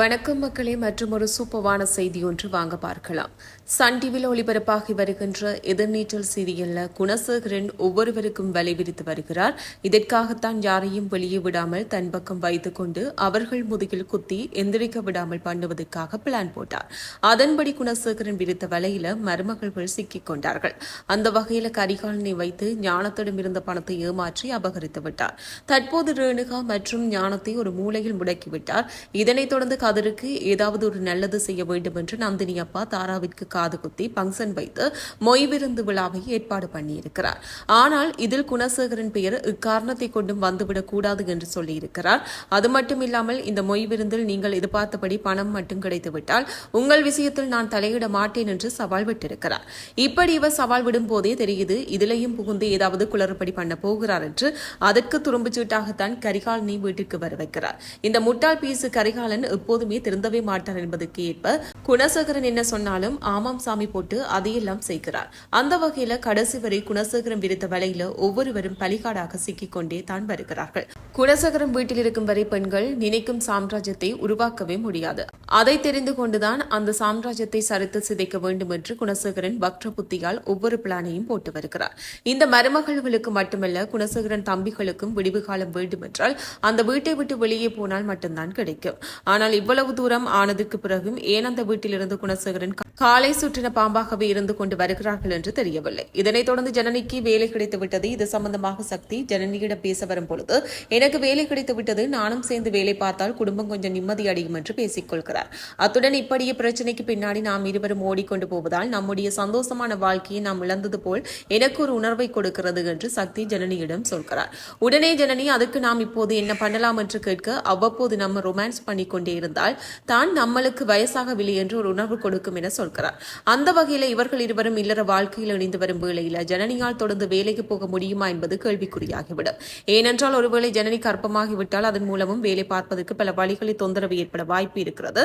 வணக்கம் மக்களே மற்றும் ஒரு சூப்பவான செய்தி ஒன்று வாங்க பார்க்கலாம். சன் டிவியில் ஒளிபரப்பாகி வருகின்ற எதிர்நீச்சல் சீரியல்ல குணசேகரன் ஒவ்வொருவருக்கும் வலை விரித்து வருகிறார். இதற்காகத்தான் யாரையும் வெளியே விடாமல் தன் பக்கம் வைத்து கொண்டு அவர்கள் முதுகில் குத்தி எந்திரிக்க விடாமல் பண்ணுவதற்காக பிளான் போட்டார். அதன்படி குணசேகரன் விரித்த வலையில மருமகள்கள் சிக்கிக் கொண்டார்கள். அந்த வகையில கரிகாலனை வைத்து ஞானத்திடம் இருந்த பணத்தை ஏமாற்றி அபகரித்து விட்டார். தற்போது ரேணுகா மற்றும் ஞானத்தை ஒரு மூலையில் முடக்கிவிட்டார். இதனைத் தொடர்ந்து கதிருக்கு ஏதாவது ஒரு நல்லது செய்ய வேண்டும் என்று நந்தினி அப்பா தாராவிற்கு காது குத்தி பங்கன் வைத்து மொய் விருந்து விழாவை ஏற்பாடு பண்ணியிருக்கிறார். ஆனால் இதில் குணசேகரன் பெயர் இக்காரணத்தை கொண்டும் வந்துவிடக் கூடாது என்று சொல்லியிருக்கிறார். அது மட்டும் இல்லாமல் இந்த மொய் விருந்தில் நீங்கள் எதிர்பார்த்தபடி பணம் மட்டும் கிடைத்துவிட்டால் உங்கள் விஷயத்தில் நான் தலையிட மாட்டேன் என்று சவால் விட்டிருக்கிறார். இப்படி இவர் சவால் விடும் போதே தெரியுது இதிலையும் புகுந்து ஏதாவது குளறுபடி பண்ண போகிறார் என்று அதற்கு துரும்புச்சீட்டாகத்தான் கரிகாலனை வீட்டிற்கு வர வைக்கிறார் இந்த முட்டாள் பீசு கரிகாலன் எப்போதுமே திருந்தவே மாட்டார் என்பதற்கு ஏற்ப குணசேகரன் என்ன சொன்னாலும் ஆமாம் சாமி போட்டு அதையெல்லாம் செய்கிறார் அந்த வகையில கடைசி வரை குணசேகரன் விடுத்த வலையில ஒவ்வொருவரும் பலிகாடாக சிக்கிக் கொண்டே தான் வருகிறார்கள். குணசகரம் வீட்டில் இருக்கும் வரை பெண்கள் நினைக்கும் சாம்ராஜ்யத்தை உருவாக்கவே முடியாது. அதை தெரிந்து கொண்டுதான் அந்த சாம்ராஜ்யத்தை சரித்து சிதைக்க வேண்டும் என்று குணசேகரன் வக்ர புத்தியால் ஒவ்வொரு பிளானையும் போட்டு வருகிறார். இந்த மருமகள்களுக்கு மட்டுமல்ல குணசேகரன் தம்பிகளுக்கும் விடிவு காலம் வேண்டுமென்றால் அந்த வீட்டை விட்டு வெளியே போனால் மட்டும்தான் கிடைக்கும். ஆனால் இவ்வளவு தூரம் ஆனதற்கு பிறகும் ஏன் அந்த வீட்டிலிருந்து குணசேகரன் காலை சுற்றின பாம்பாகவே இருந்து கொண்டு வருகிறார்கள் என்று தெரியவில்லை. இதனைத் தொடர்ந்து ஜனனிக்கு வேலை கிடைத்து விட்டது. இது சம்பந்தமாக சக்தி ஜனனியிடம் பேச வரும் பொழுது எனக்கு வேலை கிடைத்து விட்டது. நானும் சேர்ந்து வேலை பார்த்தால் குடும்பம் கொஞ்சம் நிம்மதி அடையும் என்று பேசிக் கொள்கிறார். அத்துடன் இப்படிய பிரச்சனைக்கு பின்னாடி நாம் இருவரும் ஓடிக்கொண்டு போவதால் நம்முடைய சந்தோஷமான வாழ்க்கையை நாம் இழந்தது போல் எனக்கு ஒரு உணர்வை கொடுக்கிறது என்று சக்தி ஜனனியிடம் சொல்கிறார். உடனே ஜனனி அதுக்கு நாம் இப்போது என்ன பண்ணலாம்? என்று கேட்க அவ்வப்போது நம்ம ரொமான்ஸ் பண்ணி கொண்டே இருந்தால் தான் நம்மளுக்கு வயசாகவில்லை என்று ஒரு உணர்வு கொடுக்கும் என சொல்கிறார். அந்த வகையில் இவர்கள் இருவரும் இல்லற வாழ்க்கையில் இணைந்து வரும் வேளையில் ஜனனியால் தொடர்ந்து வேலைக்கு போக முடியுமா என்பது கேள்விக்குறியாகிவிடும். ஏனென்றால் ஒருவேளை ஜனனி கற்பமாகிவிட்டால் அதன் மூலமும் வேலை பார்ப்பதற்கு பல வழிகளில் தொந்தரவு ஏற்பட வாய்ப்பு இருக்கிறது.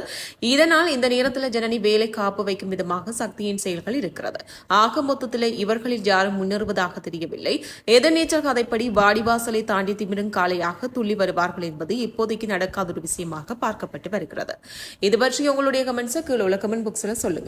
இதனால் இந்த நேரத்தில் ஜனனி வேலை காப்பு வைக்கும் விதமாக சக்தியின் செயல்கள் இருக்கிறது. ஆக மொத்தத்தில் இவர்களில் யாரும் முன்னேறுவதாக தெரியவில்லை. எதிர்நீச்சல் கதைப்படி வாடிவாசலை தாண்டி திமிரும் காலையாக துள்ளி வருவார்கள் என்பது இப்போதைக்கு நடக்காத ஒரு விஷயமாக பார்க்கப்பட்டு வருகிறது. இது பற்றி உங்களுடைய கமெண்ட்ஸை கீழே உள்ள கமெண்ட் பாக்ஸில் சொல்லுங்க.